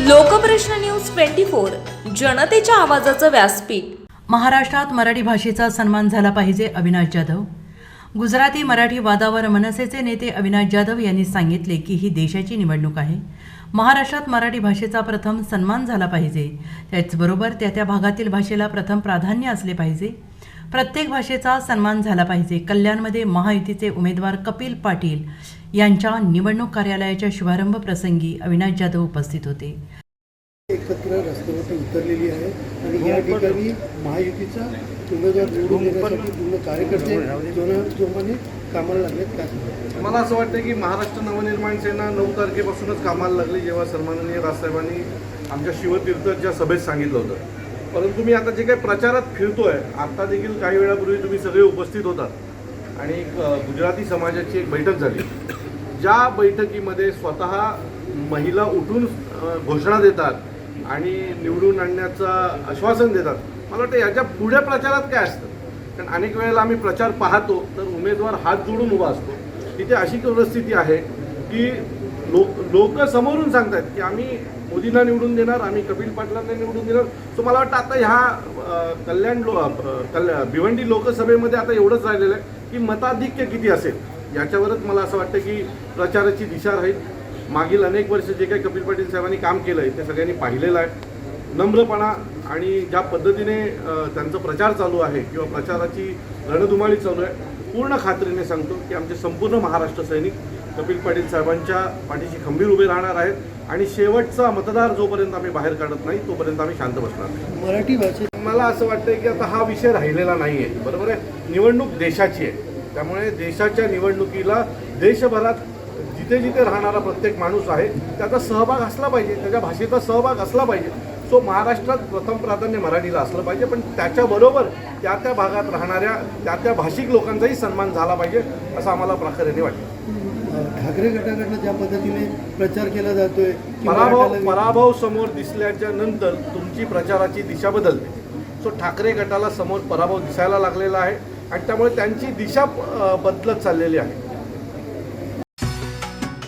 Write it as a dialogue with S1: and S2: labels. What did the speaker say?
S1: Lokprashna news twenty four जनतेच्या आवाजाचं व्यासपीठ.
S2: महाराष्ट्रात मराठी भाषेचा सन्मान झाला पाहिजे अविनाश जाधव. गुजराती मराठी वादावर मनसेचे नेते अविनाश जाधव यांनी सांगितले की ही देशाची निवडणूक आहे. महाराष्ट्रात मराठी भाषेचा प्रथम सन्मान झाला पाहिजे. त्याचबरोबर त्या त्या भागातील भाषेला प्रथम प्राधान्य असले पाहिजे. प्रत्येक भाषेचा सन्मान झाला पाहिजे. कल्याणमध्ये महायुतीचे उमेदवार कपिल पाटील यांच्या निवडणूक कार्यालयाच्या शुभारंभ प्रसंगी अविनाश जाधव उपस्थित होते.
S3: एकत्र रस्त्यावरती उतरलेली आहे. आणि या ठिकाणी महायुतीचा उमेदवार निवडून देण्यासाठी पूर्ण कार्यकर्ते जोमाने कामाला लागलेत. काय
S4: मला असं वाटतं की महाराष्ट्र नवनिर्माण सेना नऊ तारखेपासूनच कामाला लागली जेव्हा सन्माननीय राजसाहेबांनी आमच्या शिवतीर्थच्या सभेत सांगितलं होतं. परंतु मी आता जे काही प्रचारात फिरतोय आता देखील काही वेळापूर्वी तुम्ही सगळे उपस्थित होतात. आणि गुजराती समाजाची एक बैठक झाली. ज्या बैठकीमध्ये स्वतः महिला उठून घोषणा देतात आणि निवडून आणण्याचं आश्वासन देतात. मला वाटतं याच्यापुढे प्रचारात काय असतं? कारण अनेक वेळेला आम्ही प्रचार पाहतो तर उमेदवार हात जोडून उभा असतो. तिथे अशी परिस्थिती आहे की लोक लोक समोरून सांगतात की आम्ही मोदींना निवडून देणार आम्ही कपिल पाटलांना निवडून देणार. सो मला वाटतं आता ह्या कल्याण लो कल्या भिवंडी लोकसभेमध्ये आता एवढंच राहिलेलं आहे की मताधिक्य किती असेल? याच्यावरच मला असं वाटतं की प्रचाराची दिशा राहील. मागील अनेक वर्ष जे काही कपिल पाटील साहेबांनी काम केलं आहे ते सगळ्यांनी पाहिलेलं आहे. नम्रपणा आणि ज्या पद्धतीने त्यांचा प्रचार चालू आहे किंवा प्रचाराची रणधुमाळी चालू आहे पूर्ण खात्रीने सांगतो की आमचे संपूर्ण महाराष्ट्र सैनिक कपिल पाटील साहेबांच्या पाठीशी खंबीर उभे राहणार आहेत आणि शेवटचा मतदार जोपर्यंत आम्ही बाहेर काढत नाही तोपर्यंत आम्ही शांत बसणार नाही.
S3: मराठी भाषेत
S4: मला असं वाटतंय की आता हा विषय राहिलेला नाही आहे बरोबर आहे? निवडणूक देशाची आहे. त्यामुळे देशाच्या निवडणुकीला देशभरात जिथे जिथे राहणारा प्रत्येक माणूस आहे. त्याचा सहभाग असला पाहिजे त्याच्या भाषेचा सहभाग असला पाहिजे. सो महाराष्ट्रात प्रथम प्राधान्य मराठीला असलं पाहिजे पण त्याच्याबरोबर त्या त्या भागात राहणाऱ्या त्या त्या भाषिक लोकांचाही सन्मान झाला पाहिजे असं आम्हाला प्राखऱ्याने वाटतं.
S3: ठाकरे गटाकडनं ज्या पद्धतीने प्रचार केला जातोय की
S4: पराभव पराभव समोर दिसल्याच्या नंतर तुमची प्रचाराची दिशा बदलते. सो ठाकरे गटाला समोर पराभव दिसायला लागलेला आहे आणि त्यामुळे त्यांची दिशा बदलत चाललेली आहे.